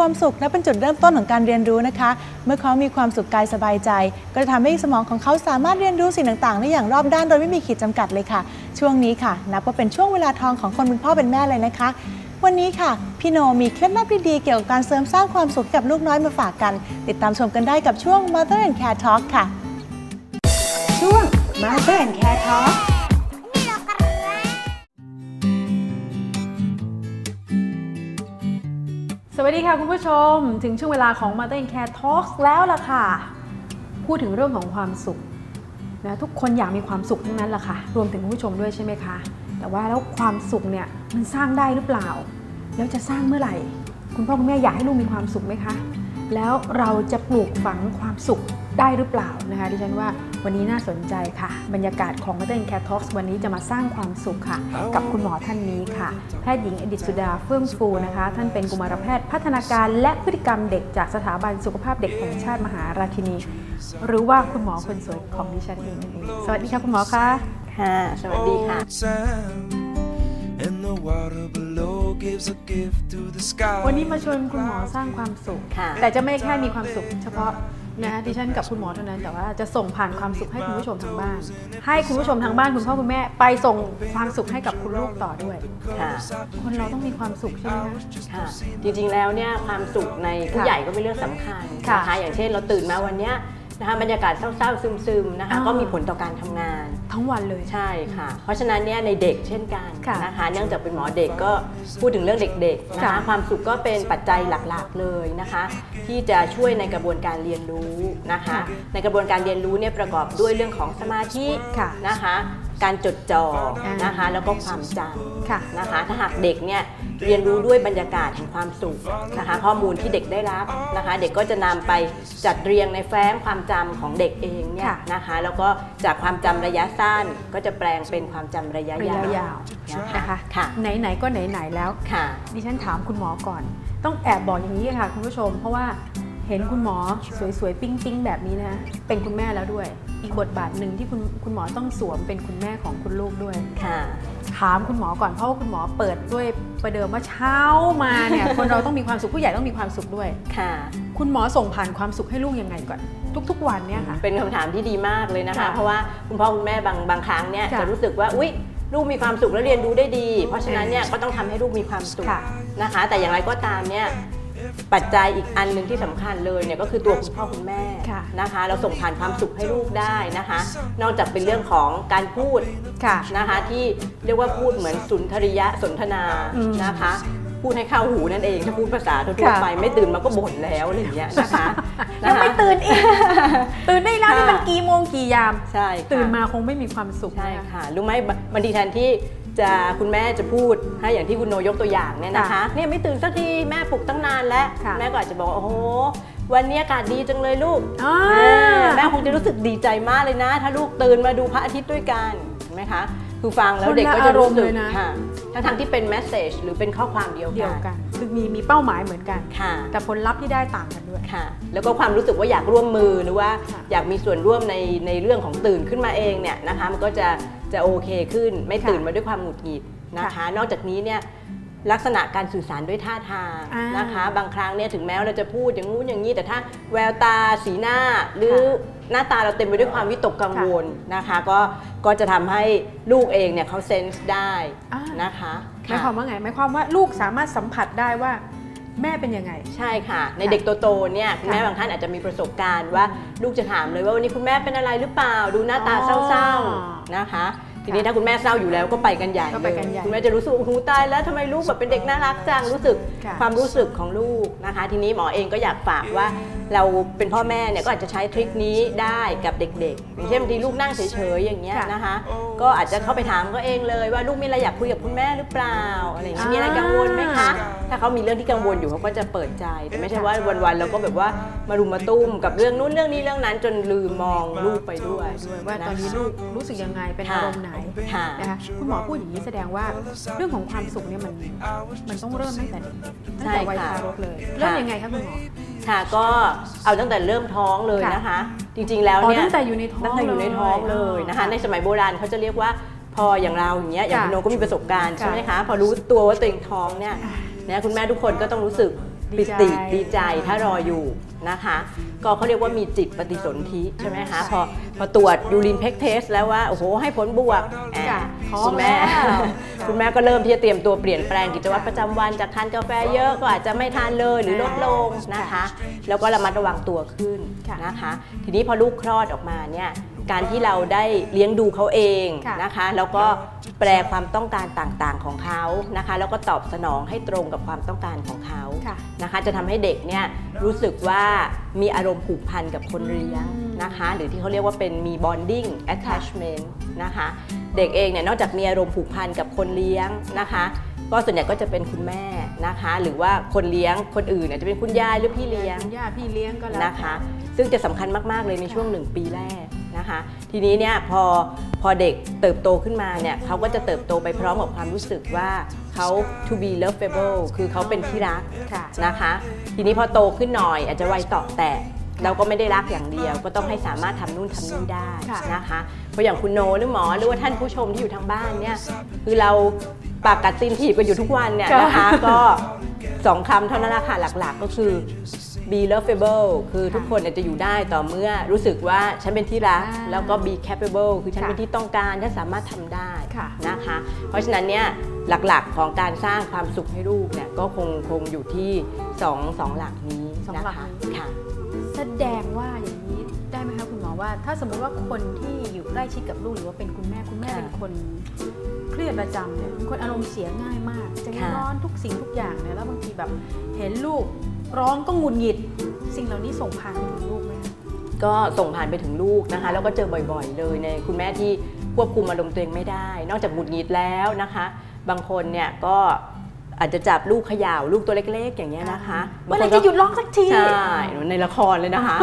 ความสุขและเป็นจุดเริ่มต้นของการเรียนรู้นะคะ เมื่อเขามีความสุขกายสบายใจ ก็จะทำให้สมองของเขาสามารถเรียนรู้สิ่งต่างๆได้อย่างรอบด้านโดยไม่มีขีดจำกัดเลยค่ะ ช่วงนี้ค่ะ นับว่าเป็นช่วงเวลาทองของคนเป็นพ่อเป็นแม่เลยนะคะ วันนี้ค่ะ พี่โนมีเคล็ดลับดีๆเกี่ยวกับการเสริมสร้างความสุขกับลูกน้อยมาฝากกัน ติดตามชมกันได้กับช่วง Mother and Care Talk ค่ะ ช่วง Mother and Care Talk วัสดีค่ะคุณผู้ชมถึงช่วงเวลาของ Mother and Care Talks แล้วล่ะค่ะ พูดถึงเรื่องของความสุขนะทุกคนอยากมีความสุขทั้งนั้นแหละค่ะ รวมถึงคุณผู้ชมด้วยใช่ไหมคะ แต่ว่าแล้วความสุขเนี่ยมันสร้างได้หรือเปล่า แล้วจะสร้างเมื่อไหร่ คุณพ่อคุณแม่อยากให้ลูกมีความสุขไหมคะ แล้วเราจะปลูกฝังความสุขได้หรือเปล่านะคะดิฉันว่าวันนี้น่าสนใจค่ะ บรรยากาศของ Mother and Care Talks วันนี้จะมาสร้างความสุขค่ะ กับคุณหมอท่านนี้ค่ะ แพทย์หญิงอดิตสุดาเฟื่องฟูนะคะ ท่านเป็นกุมารแพทย์พัฒนาการและพฤติกรรมเด็กจากสถาบันสุขภาพเด็กแห่งชาติมหาราชินี หรือว่าคุณหมอคนสวยของดิฉันเองนั่นเองสวัสดีค่ะคุณหมอคะค่ะ สวัสดีค่ะ sound, and the water below gives a gift to the sky. วันนี้มาชวนคุณหมอสร้างความสุขค่ะแต่จะไม่แค่มีความสุขเฉพาะนะดิฉันกับคุณหมอเท่านั้นแต่ว่าจะส่งผ่านความสุขให้คุณผู้ชมทางบ้าน ให้คุณผู้ชมทางบ้านคุณพ่อคุณแม่ไปส่งความสุขให้กับคุณลูกต่อด้วยค่ะคนเราต้องมีความสุขใช่ไหมคะค่ะจริงๆแล้วเนี่ยความสุขในผู้ค่ะใหญ่ก็เป็นเรื่องสำคัญค่ะนะคะอย่างเช่นเราตื่นมาวันเนี้ย นะคะบรรยากาศเศร้าๆซึมๆนะคะอ๋อก็มีผลต่อการทำงาน ทั้งวันเลยใช่ค่ะ เพราะฉะนั้นเนี่ยในเด็กเช่นกันค่ะนะคะเนื่องจากเป็นหมอเด็กก็พูดถึงเรื่องเด็กๆนะคะค่ะความสุขก็เป็นปัจจัยหลักๆเลยนะคะ ที่จะช่วยในกระบวนการเรียนรู้นะคะ ในกระบวนการเรียนรู้เนี่ยประกอบด้วยเรื่องของสมาธิค่ะนะคะ การจดจ่ออ่านนะคะแล้วก็ความจ ค่ะำนะคะถ้าหากเด็กเนี่ยเรียนรู้ด้วยบรรยากาศแห่งความสุขนะคะ ข้อมูลที่เด็กได้รับนะคะ เด็กก็จะนำไปจัดเรียงในแฟ้มความจำของเด็กเองเนี่ยค่ะนะคะ แล้วก็จากความจำระยะสั้นก็จะแปลงเป็นความจำระยะระยายะวยาวนะนะคะคะค่ะไหนๆก็ไหนๆแล้วค่ะ ดิฉันถามคุณหมอก่อน ต้องแอบบอกอย่างนี้ค่ะคุณผู้ชม เพราะว่าเห็นคุณหมอสวยๆ ปิ๊งๆ แบบนี้นะ เป็นคุณแม่แล้วด้วย อีกบทบาทหนึ่งที่คุณคุณหมอต้องสวมเป็นคุณแม่ของคุณลูกด้วยค่ะ ถามคุณหมอก่อนเพราะว่าคุณหมอเปิดด้วยประเดิมว่าเช้ามาเนี่ยคนเราต้องมีความสุขผู้ใหญ่ต้องมีความสุขด้วยค่ะ คุณหมอส่งผ่านความสุขให้ลูกยังไงก่อน ทุกๆวันเนี่ยค่ะ เป็นคำถามที่ดีมากเลยนะคะค่ะเพราะว่าคุณพ่อคุณแม่บางบางครั้งเนี่ยค่ะจะรู้สึกว่าอุ๊ยลูกมีความสุขแล้วเรียนรู้ได้ดี เพราะฉะนั้นเนี่ยก็ต้องทำให้ลูกมีความสุขค่ะนะคะ แต่อย่างไรก็ตามเนี่ยปัจจัยอีกอันหนึ่งที่สำคัญเลยเนี่ยก็คือตัวคุณพ่อคุณแม่ค่ะ นะคะ เราส่งผ่านความสุขให้ลูกได้นะคะ นอกจากเป็นเรื่องของการพูดค่ะนะคะ ที่เรียกว่าพูดเหมือนสุนทรียะสนทนาอืมนะคะพูดให้เข้าหูนั่นเองถ้าพูดภาษาทั่วค่ะๆไปไม่ตื่นมาก็บ่นแล้วอะไรอย่างเงี้ยนะคะยังไม่นะคะตื่นอีกตื่นได้แล้วนี่ค่ะมันกี่โมงกี่ยาม ใช่ค่ะตื่นมาคงไม่มีความสุขใช่นค่ะรู้ไหมบางทีแทนที่ จะคุณแม่จะพูดให้อย่างที่คุณโนยกตัวอย่างเนี่ยนะคะค่ะเนี่ยไม่ตื่นสักทีแม่ปลุกตั้งนานแล้วค่ะแม่ก็อาจจะบอกว่าโอ้โหวันนี้อากาศดีจังเลยลูกอ่าแม่แม่คงจะรู้สึกดีใจมากเลยนะ ถ้าลูกตื่นมาดูพระอาทิตย์ด้วยกันเห็นไหมคะคือฟังแล้วเด็กก็จะรู้สึกคนละ อารมณ์เลยนะค่ะทั้งทงๆที่เป็นแมสเซจหรือเป็นข้อความเดียวเดียวกันกันคือมีมีเป้าหมายเหมือนกันค่ะ แต่ผลลัพธ์ที่ได้ต่างกันด้วยค่ะ แล้วก็ความรู้สึกว่าอยากร่วมมือหรือว่าค่ะอยากมีส่วนร่วมในในเรื่องของตื่นขึ้นมาเองเนี่ยนะคะมันก็จะจะโอเคขึ้นไม่ค่ะตื่นมาด้วยความหงุดหงิดนะคะค่ะนอกจากนี้เนี่ย ลักษณะการสื่อสารด้วยท่าทางอ่านนะคะ บางครั้งเนี่ยถึงแม้ว่าเราจะพูดอย่างงู้นอย่างนี้ แต่ถ้าแววตาสีหน้า หรือหน้าตาเราเต็มไปด้วยความวิตกกังวลนะคะ ก็ก็จะทำให้ลูกเองเนี่ยเขาเซนส์ได้อ่านะคะหมายความว่าไงหมายความว่าลูกสามารถสัมผัสได้ว่าแม่เป็นยังไง ใช่ค่ะ ในเด็กโตๆเนี่ยคุณแม่ค่ะบางท่านอาจจะมีประสบการณ์ว่าลูกจะถามเลยว่าวันนี้คุณแม่เป็นอะไรหรือเปล่า ดูหน้าตาอ๋อเศร้าๆนะคะ ทีนี้ถ้าคุณแม่เศร้าอยู่แล้วก็ไปกันใหญ่ก็เลไปยกันใหญ่คุณแม่จะรู้สึกโอ้โหตายแล้วทำไมลูกแบบเป็นเด็กน่ารักจังรู้สึกค่ะความรู้สึกของลูกนะคะ ทีนี้หมอเองก็อยากฝากว่าเราเป็นพ่อแม่เนี่ยก็อาจจะใช้ทริคนี้ได้กับเด็กๆอย่างเช่นบางทีลูกนั่งเฉยๆอย่างเงี้ยค่ะนะคะ ก็อาจจะเข้าไปถามก็เองเลยว่าลูกมีอะไรอยากคุยกับคุณแม่หรือเปล่าอะไรอย่างเงี้ยมีอะไรกังวลไหมคะ ถ้าเขามีเรื่องที่กังวลอยู่เขาก็จะเปิดใจแต่ไม่ใช่ว่าวันๆเราก็แบบว่ามารุมมาตุ้มกับเรื่องนู้นเรื่องนี้เรื่องนั้นจนลืมมองลูกไปด้วยด้วยว่าตอนนี้ลูกรู้สึกยังไงเป็นค่ะอารมณ์ไหนค่ะนะคะคุณหมอพูดอย่างนี้แสดงว่าเรื่องของความสุขเนี่ยมันมันต้องเริ่มตั้งแต่เด็กตั้งแต่วัยใช่ค่ะทารกเลยเริ่มยังไงคะคุณหมอค่ะก็เอาตั้งแต่เริ่มท้องเลยค่ะนะคะ จริงๆแล้วอ๋อเนี่ยตั้งแต่อยู่ในท้องตั้งแต่อยู่ในท้องเลยนะคะค่ะในสมัยโบราณเขาจะเรียกว่าพออย่างเราอย่างเงี้ยอย่างค่ะคุณโนก็มีประสบการณ์ค่ะใช่ไหมคะพอรู้ตัวว่าตัวเองท้องเนี่ย นะคุณแม่ทุกคนก็ต้องรู้สึกปิดีใจติดีใจถ้ารออยู่นะคะ ก็เขาเรียกว่ามีจิตปฏิสนธิใช่ไหมคะพอพอตรวจยูรินเพกเทสแล้วว่า โอ้โห ให้ผลบวกอ่าจ้ะท้องคุณแม่แล้วคุณแม่ก็เริ่มที่จะเตรียมตัวเปลี่ยนแปลงกิจวัตรประจำวันจากทานกาแฟเยอะก็อาจจะไม่ทานเลยหรือลดลงนะคะ แล้วก็ระมัดระวังตัวขึ้นค่ะนะคะ ทีนี้พอลูกคลอดออกมาเนี่ย การที่เราได้เลี้ยงดูเขาเองค่ะนะคะแล้วก็แปลความต้องการต่างๆของเขานะคะแล้วก็ตอบสนองให้ตรงกับความต้องการของเขาค่ะนะคะจะทำให้เด็กเนี่ยรู้สึกว่ามีอารมณ์ผูกพันกับคนเลี้ยงอืมนะคะหรือที่เขาเรียกว่าเป็นมี bonding attachment นะคะเด็กเองเนี่ยนอกจากมีอารมณ์ผูกพันกับคนเลี้ยงนะคะก็ส่วนใหญ่ก็จะเป็นคุณแม่นะคะ หรือว่าคนเลี้ยงคนอื่นเนี่ยจะเป็นคุณยายหรือพี่เลี้ยงคุณย่าพี่เลี้ยงก็แล้วนะคะ ซึ่งจะสำคัญมาก ๆ เลยในช่วงหนึ่งปีแรก นะคะ ทีนี้เนี่ยพอพอเด็กเติบโตขึ้นมาเนี่ยเขาก็จะเติบโตไปพร้อมกับความรู้สึกว่าเขา to be lovable คือเขาเป็นที่รักค่ะนะคะ ทีนี้พอโตขึ้นหน่อย อาจจะวัยตอกแตกเราก็ไม่ได้รักอย่างเดียว ก็ต้องให้สามารถทำนู่นทำนี่ได้ค่ะนะคะเพราะอย่างคุณโนหรือหมอหรือว่าท่านผู้ชมที่อยู่ทางบ้านเนี่ยคือเราปากกัดตีนถีบกันอยู่ทุกวันเนี่ยนะคะก็สองคำเท่านั้นแหละค่ะหลักๆ ก็คือ be lovable คือทุกคนเนี่ยจะอยู่ได้ต่อเมื่อรู้สึกว่าฉันเป็นที่รักอ่าแล้วก็ be capable คือฉันค่ะเป็นที่ต้องการ ฉันสามารถทำได้ค่ะนะคะ เพราะฉะนั้นเนี่ยหลักๆของการสร้างความสุขให้ลูกเนี่ยก็คงคงอยู่ที่สองสองหลักนี้สองนะหลักคะนี้ค่ะแสดงว่าอย่างนี้ได้ไหมคะคุณหมอว่า ถ้าสมมติว่าคนที่อยู่ใกล้ชิดกับลูกหรือว่าเป็นคุณแม่คุณแม่ค่ะเป็นคนเครียดประจำเนี่ยเป็นคนอารมณ์เสียง่ายมากใจค่ะร้อนทุกสิ่งทุกอย่างเนี่ยแล้วบางทีแบบเห็นลูก ร้องก็หงุดหงิด สิ่งเหล่านี้ส่งผ่านไปถึงลูกไหมคะก็ส่งผ่านไปถึงลูกนะคะ แล้วก็เจอบ่อยๆ เลยในคุณแม่ที่ควบคุมอารมณ์ตัวเองไม่ได้ นอกจากหงุดหงิดแล้วนะคะ บางคนเนี่ยก็อาจจะจับลูกเขย่าลูกตัวเล็ก ๆ อย่างเงี้ยนะคะเมื่อไหรจะหยุดร้องสักทีใช่ในละครเลยนะคะ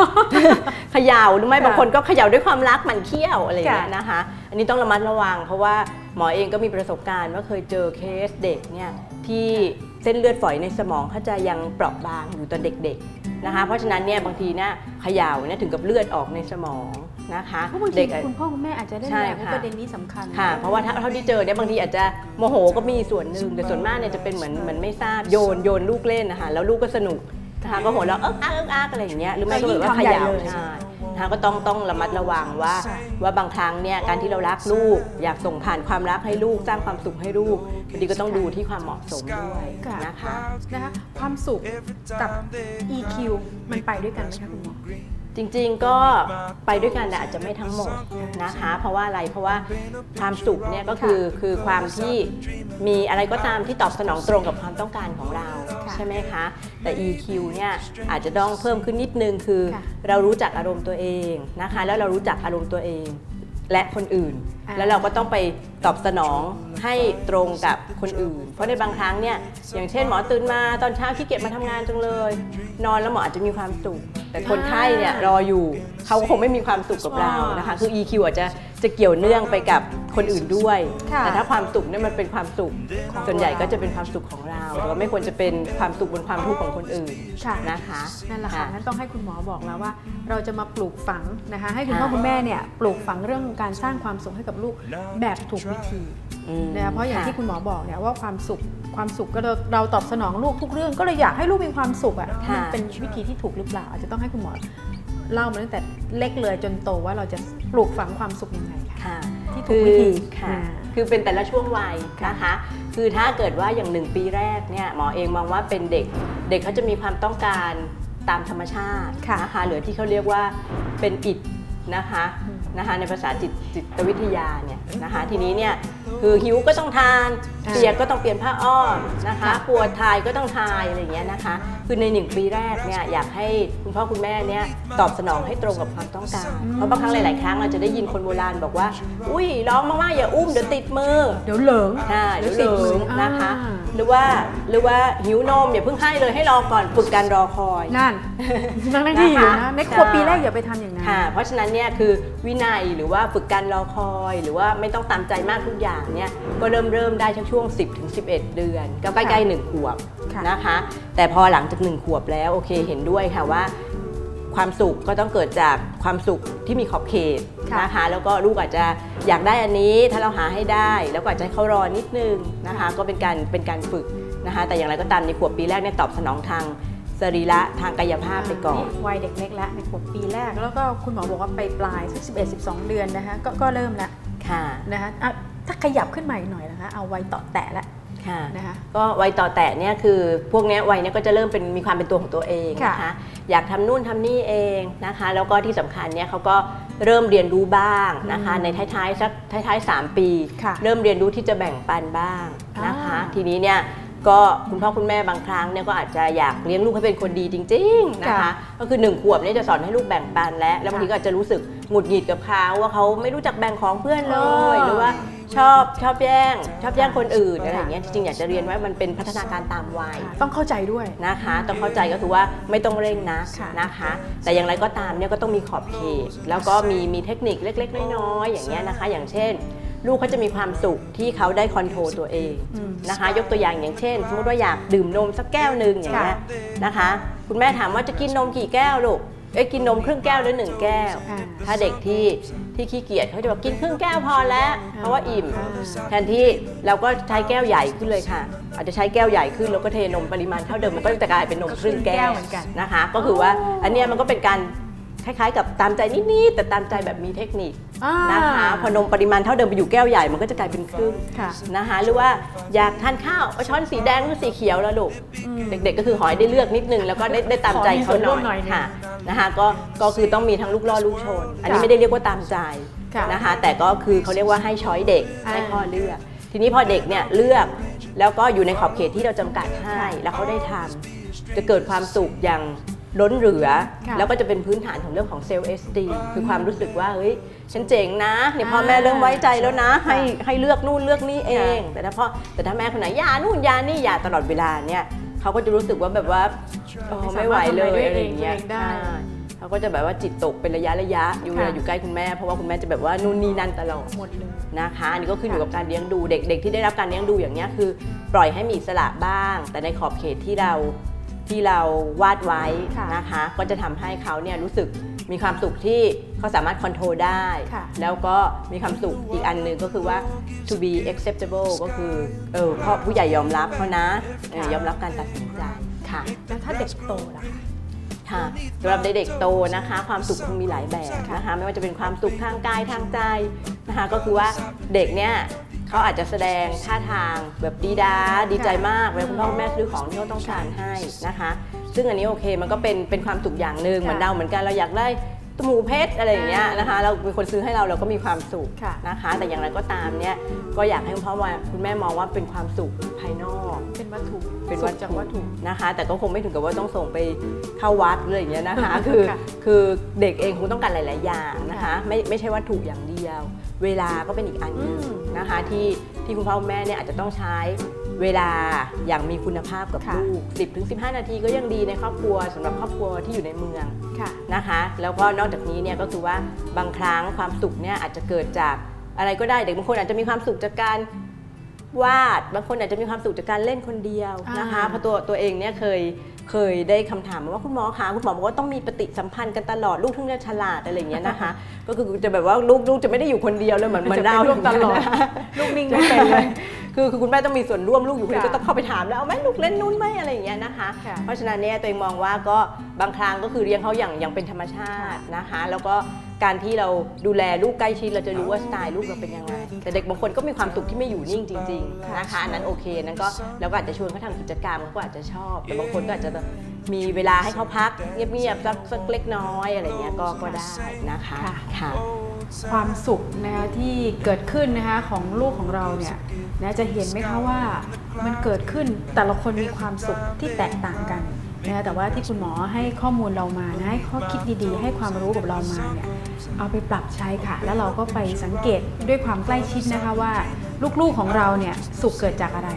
เขย่าหรือไม่ค่ะบางคนก็เขย่าด้วยความรักหมันเคี้ยวอะไรอย่างเงี้ยค่ะนะคะ อันนี้ต้องระมัดระวัง เพราะว่าหมอเองก็มีประสบการณ์ว่าเคยเจอเคสเด็กเนี่ยที่เส้นเลือดฝอยในสมองเขาจะยังเปราะบางอยู่ตอนเด็กๆนะคะ เพราะฉะนั้นเนี่ยบางทีเนี่ยเขย่าเนี่ยถึงกับเลือดออกในสมองนะคะเพราะบางทีเด็กอะคุณพ่อคุณแม่อาจจะได้ใช่แรงว่าค่ะประเด็นนี้สำคัญค่ะ เพราะว่าถ้าเท่าที่เจอเนี่ยบางทีอาจจะโมโหก็มีส่วนหนึ่งแต่ส่วนมากเนี่ยจะเป็นเหมือนเหมือนไม่ทราบโยนโยนลูกเล่นนะคะแล้วลูกก็สนุกนะคะก็หัวเราะเอิ๊กอักเอิ๊กอักอะไรอย่างเงี้ยหรือไม่ก็แบบว่าเขย่าใช่ นะคะก็ต้องต้องระมัดระวังว่าใช่ว่าบางครั้งเนี่ยการที่เรารักลูก อยากส่งผ่านความรักให้ลูกสร้างความสุขให้ลูกบางทีก็ต้องดูที่ความเหมาะสมด้วยค่ะนะคะนะคะความสุขกับ EQ มันไปด้วยกันไหมคะคุณหมอ จริงๆก็ไปด้วยกันแต่อาจจะไม่ทั้งหมดนะคะ เพราะว่าอะไรเพราะว่าความสุขเนี่ยก็คือคือความที่มีอะไรก็ตามที่ตอบสนองตรงกับความต้องการของเราค่ะใช่ไหมคะ แต่ EQ เนี่ยอาจจะต้องเพิ่มขึ้นนิดนึงคือค่ะเรารู้จักอารมณ์ตัวเองนะคะ แล้วเรารู้จักอารมณ์ตัวเองและคนอื่นอ่าแล้วเราก็ต้องไปตอบสนอง ให้ตรงกับคนอื่น เพราะในบางครั้งเนี่ยอย่างเช่นหมอตื่นมาตอนเช้าขี้เกียจมาทำงานจังเลย นอนแล้วหมออาจจะมีความสุขแต่คนไข้เนี่ยรออยู่เขาคงไม่มีความสุขกับเรานะคะคือ EQ อาจจะจะเกี่ยวเนื่องไปกับคนอื่นด้วยค่ะแต่ถ้าความสุขเนี่ยมันเป็นความสุข ส่วนใหญ่ก็จะเป็นความสุขของเราแต่ว่าไม่ควรจะเป็นความสุขบนความทุกข์ของคนอื่นค่ะนะคะนั่นแหละค่ะงั้นต้องให้คุณหมอบอกแล้วว่า เราจะมาปลูกฝังนะคะให้คุณค่ะพ่อคุณแม่เนี่ยปลูกฝังเรื่องของการสร้างความสุขให้กับลูกแบบถูกวิธีอืมนะคะเพราะอย่างที่ค่คุณหมอบอกเนี่ยว่าความสุขความสุขก็เราเราตอบสนองลูกทุกเรื่อง ก็เลยอยากให้ลูกมีความสุขอะค่ะมันเป็นวิธีที่ถูกหรือเปล่าอาจจะต้องให้คุณหมอเล่ามาตั้งแต่เล็กเลยจนโตว่าเราจะปลูกฝังความสุขยังไงค่ะค่ะที่ถูกวิธีค่ะอ่าคือเป็นแต่ละช่วงวัยนะคะ คือถ้าเกิดว่าอย่างหนึ่งปีแรกเนี่ยหมอเองมองว่าเป็นเด็ก เด็กเขาจะมีความต้องการตามธรรมชาติค่ะนะคะหรือที่เขาเรียกว่าเป็นอิดนะคะอืมนะคะในภาษาจิตจิตวิทยาเนี่ยนะคะทีนี้เนี่ย คือหิวก็ต้องทานอ่าเปียกก็ต้องเปลี่ยนผ้าอ้อมนะคะค่ะปวดทายก็ต้องทายอะไรอย่างเงี้ยนะคะ คือในหนึ่งปีแรกเนี่ยอยากให้คุณพ่อคุณแม่เนี่ยตอบสนองให้ตรงกับความต้องการเพราะบางครั้งหลาย ๆ ครั้งเราจะได้ยินคนโบราณบอกว่า อุ้ยร้องมากๆอย่าอุ้มเดี๋ยวติดมือเดี๋ยวเหลิงใช่เดี๋ยวเหติลิดมืองนะคะอ่าหรือว่าหรือว่าหิวนมอย่าเพิ่งให้เลยให้รอก่อนฝึกการรอคอยนั่นนั่งที่อยู่นะคะนะในขวบใช่ปีแรกอย่าไปทำอย่างนั้นค่ะเพราะฉะนั้นเนี่ยคือวินัยหรือว่าฝึกการรอคอย หรือว่าไม่ต้องตามใจมากทุกอย่างเนี่ยก็เริ่มเริ่มได้ช่วง 10ถึง11 เดือน ก็ใกล้ๆ1ขวบค่ะนะคะ แต่พอหลังจาก 1 ขวบแล้วโอเคเห็นด้วยค่ะว่า ความสุขก็ต้องเกิดจากความสุขที่มีขอบเขตค่ะนะคะแล้วก็ลูกอาจจะอยากได้อันนี้ถ้าเราหาให้ได้ แล้วก็อาจจะให้เขารอนิดนึงนะคะ ก็เป็นการเป็นการฝึกนะคะ แต่อย่างไรก็ตามในขวบปีแรกเนี่ยตอบสนองทางสรีระทางกายภาพไปก่อนวัยเด็กเล็กแล้วในขวบปีแรก แล้วก็คุณหมอบอกว่าไปปลายสัก11 12 เดือนนะคะก็ก็เริ่มแล้วค่ะนะคะอะ ถ้าขยับขึ้นมาอีกหน่อยนะคะ เอาวัยต่อแตะแล้วค่ะนะคะก็วัยต่อแตะเนี่ยคือพวกเนี้ยวัยเนี้ยก็จะเริ่มเป็นมีความเป็นตัวของตัวเองนะค่ะคะอยากทำนู่นทำนี่เองนะคะ แล้วก็ที่สำคัญเนี่ยเขาก็เริ่มเรียนรู้บ้างนะคะในท้ายๆสักท้ายๆ 3 ปีค่ะเริ่มเรียนรู้ที่จะแบ่งปันบ้างนะคะอ่าทีนี้เนี่ยก็คุณพ่อคุณแม่บางครั้งเนี่ยก็อาจจะอยากเลี้ยงลูกให้เป็นคนดีจริงๆนะคะค่ะก็คือหนึ่งขวบเนี่ยจะสอนให้ลูกแบ่งปันแล้วแล้วบางทีค่ะก็อาจจะรู้สึกหงุดหงิดกับเขาว่าเขาไม่รู้จักแบ่งของเพื่อนเลอ๋ยอหรือว่า ชอบชอบแย่งชอบแย่งคนอื่นค่ะอะไรอย่างเงี้ยจริงๆอยากจะเรียนว่ามันเป็นพัฒนาการตามวัยค่ะต้องเข้าใจด้วยนะคะ ต้องเข้าใจก็คือว่าไม่ต้องเร่งนะค่ะนะคะ แต่อย่างไรก็ตามเนี่ยก็ต้องมีขอบเขตแล้วก็มีมีเทคนิคเล็ก ๆ น้อยๆอย่างเงี้ยนะคะ อย่างเช่นลูกเขาจะมีความสุขที่เขาได้คอนโทรลตัวเองอืมนะคะ ยกตัวอย่างอย่างเช่นสมมติว่าอยากดื่มนมสักแก้วหนึ่งอย่างเงี้ยนะคะ คุณแม่ถามว่าจะกินนมกี่แก้วลูก เอ้ยกินนมครึ่งแก้วหรือหนึ่งแก้วอ่าถ้าเด็กที่ที่ขี้เกียจเขาจะบอกกินครึ่งแก้วพอแล้ว เพราะว่าอิ่มอ่าแทนที่เราก็ใช้แก้วใหญ่ขึ้นเลยค่ะ อาจจะใช้แก้วใหญ่ขึ้นแล้วก็เทนมปริมาณเท่าเดิมมันก็จะกลายเป็นนมครึ่งแก้วเหมือนกันนะคะ ก็คือว่าอันเนี้ยมันก็เป็นการ คล้ายๆ กับตามใจนิดๆแต่ตามใจแบบมีเทคนิคอ่านะคะพอนมปริมาณเท่าเดิมไปอยู่แก้วใหญ่มันก็จะกลายเป็นครึ่งค่ะนะคะหรือว่าอยากทานข้าวเอาช้อนสีแดงหรือสีเขียวแล้วลูกอืมเด็กๆ ก็คือหอยได้เลือกนิดนึงแล้วก็ได้ได้ตามใจเขาหขอมีส่วนร่น่วมหน่ออยยนึงค่ะนะคะก็ก็คือต้องมีทั้งลูกล่อลูกชน อันนี้ค่ะไม่ได้เรียกว่าตามใจค่ะนะคะแต่ก็คือเขาเรียกว่าให้ช้อยเด็กอ่าให้ข้อเลือก ทีนี้พอเด็กเนี่ยเลือกแล้วก็อยู่ในขอบเขตที่เราจำกัดให้แล้วเขาได้ทำจะเกิดความสุขอย่าง ล้นเหลือค่ะแล้วก็จะเป็นพื้นฐานของเรื่องของเซลล์เอสตีคือความรู้สึกว่าเฮ้ยฉันเจ๋งนะเนี่ยพ่อแม่เริ่มไว้ใจแล้วนะ ให้ให้เลือกนู่นเลือกนี่เอง แต่ถ้าพ่อแต่ถ้าแม่คนไหนอย่านู่นอย่านี่อย่าตลอดเวลาเนี่ยเขาก็จะรู้สึกว่าแบบว่าโอ้ไม่ไหวเลยไม่สามารถทำอะไรด้วยอะไรอย่างเงี้ยเองได้ใช่เขาก็จะแบบว่าจิตตกเป็นระยะระยะอยู่เวลาค่ะอยู่ใกล้คุณแม่เพราะว่าคุณแม่จะแบบว่านู่นนี่นั่นตลอดหมดเลยนะคะอันนี้ก็ขึ้นอยู่กับการเลี้ยงดูเด็กเด็กที่ได้รับการเลี้ยงดูอย่างเนี้ยคือ ปล่อยให้มีอิสระบ้าง แต่ในขอบเขตที่เรา ที่เราวาดไว้ค่ะนะคะ ก็จะทำให้เขาเนี่ยรู้สึกมีความสุขที่เขาสามารถคอนโทรลได้ค่ะแล้วก็มีความสุขอีกอันหนึ่งก็คือว่า to be acceptable ก็คือเออพ่อผู้ใหญ่ยอมรับเขานะเออยอมรับการตัดสินใจค่ะแล้วถ้าเด็กโตล่ะคะค่ะสำหรับเด็กๆโตนะคะ ความสุขคงมีหลายแบบนะคะ ไม่ว่าจะเป็นความสุขทางกายทางใจนะคะ ก็คือว่าเด็กเนี่ย เขาอาจจะแสดงท่าทางแบบดีดาดีใจมากเวลาคุณพ่อคุณแม่ซื้อของที่เขาต้องการให้นะคะ ซึ่งอันนี้โอเคมันก็เป็นเป็นความสุขอย่างหนึ่งค่ะเหมือนเราเหมือนกันเราอยากได้ตวหมูเพชรอะไรอย่างเงี้ยนะคะ เราเป็นคนซื้อให้เราเราก็มีความสุขค่ะนะคะ แต่อย่างไรก็ตามเนี่ยก็อยากให้คุณพ่อว่าคุณแม่มองว่าเป็นความสุขภายนอก เป็นวัตถุเป็นวัตสุขจากถุวัตถุนะคะ แต่ก็คงไม่ถึงกับว่าต้องส่งไปเข้าวัดเลยอย่างเงี้ยนะคะ คือค่ะคือเด็กเองคงต้องการหลาย ๆ อย่างนะคะค่ะไม่ไม่ใช่วัตถุอย่างเดียว เวลาก็เป็นอีกอันหนึงอืมนะคะที่ที่คุณพ่อคุณแม่เนี่ยอาจจะต้องใช้เวลาอย่างมีคุณภาพกับค่ะลูก 10-15 นาทีก็ยังดีในครอบครัวสำหรับครอบครัวที่อยู่ในเมืองค่ะนะคะ แล้วก็นอกจากนี้เนี่ยก็คือว่าบางครั้งความสุขเนี่ยอาจจะเกิดจากอะไรก็ได้เด็กบางคนอาจจะมีความสุขจากการ วาด บางคนอาจจะมีความสุขจากการเล่นคนเดียวนะคะอ่าเพราะตัวตัวเองเนี่ยเคยเคยได้คำถามมาว่าคุณหมอคะคุณหมอบอกว่าต้องมีปฏิสัมพันธ์กันตลอดลูกถึงจะฉลาดอะไรอย่างเงี้ยนะคะ ก็คือจะแบบว่าลูกลูกจะไม่ได้อยู่คนเดียวเลยเหมือนเหมือนจะเราเป็นลูกตลอดลูกนิ่งไม่เป็นเลยคือคือคุณแม่ต้องมีส่วนร่วมลูกอยู่คนเดียวค่ะก็ต้องเข้าไปถามแล้วเอาไหมลูกเล่นนู้นไหมอะไรอย่างเงี้ยนะคะค่ะเพราะฉะนั้นเนี่ยตัวเองมองว่าก็บางครั้งก็คือเลี้ยงเขาอย่างอย่างเป็นธรรมชาตินะคะ แล้วก็ การที่เราดูแลลูกใกล้ชิดเราจะรู้ว่าสไตล์ลูกเราเป็นยังไงแต่เด็กบางคนก็มีความสุขที่ไม่อยู่นิ่งจริงๆนะคะอันนั้นโอเคนั้นก็เราก็อาจจะชวนเขาทำกิจกรรมเขาก็อาจจะชอบ แต่บางคนก็อาจจะมีเวลาให้เขาพัก เงียบๆสักสักเล็กน้อยอะไรเงี้ยก็ก็ได้นะคะค่ะค่ะความสุขนะคะที่เกิดขึ้นนะคะของลูกของเราเนี่ยนะจะเห็นไหมคะว่ามันเกิดขึ้นแต่ละคนมีความสุขที่แตกต่างกันนะคะแต่ว่าที่คุณหมอให้ข้อมูลเรามานะให้ข้อคิดดีๆ ให้ความรู้กับเรามาเนี่ย เอาไปปรับใช้ค่ะ แล้วเราก็ไปสังเกตด้วยความใกล้ชิดนะคะว่าลูกๆของเราเนี่ยสุขเกิดจากอะไร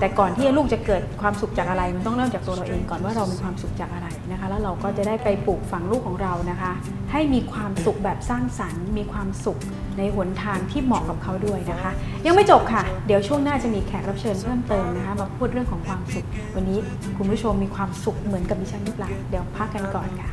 แต่ก่อนที่ลูกจะเกิดความสุขจากอะไร มันต้องเริ่มจากตัวเราเองก่อนว่าเรามีความสุขจากอะไรนะคะ แล้วเราก็จะได้ไปปลูกฝังลูกของเรานะคะ ให้มีความสุขแบบสร้างสรรค์ มีความสุขในหนทางที่เหมาะกับเขาด้วยนะคะ ยังไม่จบค่ะ เดี๋ยวช่วงหน้าจะมีแขกรับเชิญเพิ่มเติมนะคะ มาพูดเรื่องของความสุข วันนี้คุณผู้ชมมีความสุขเหมือนกับดิฉันหรือเปล่าเดี๋ยวพักกันก่อนค่ะ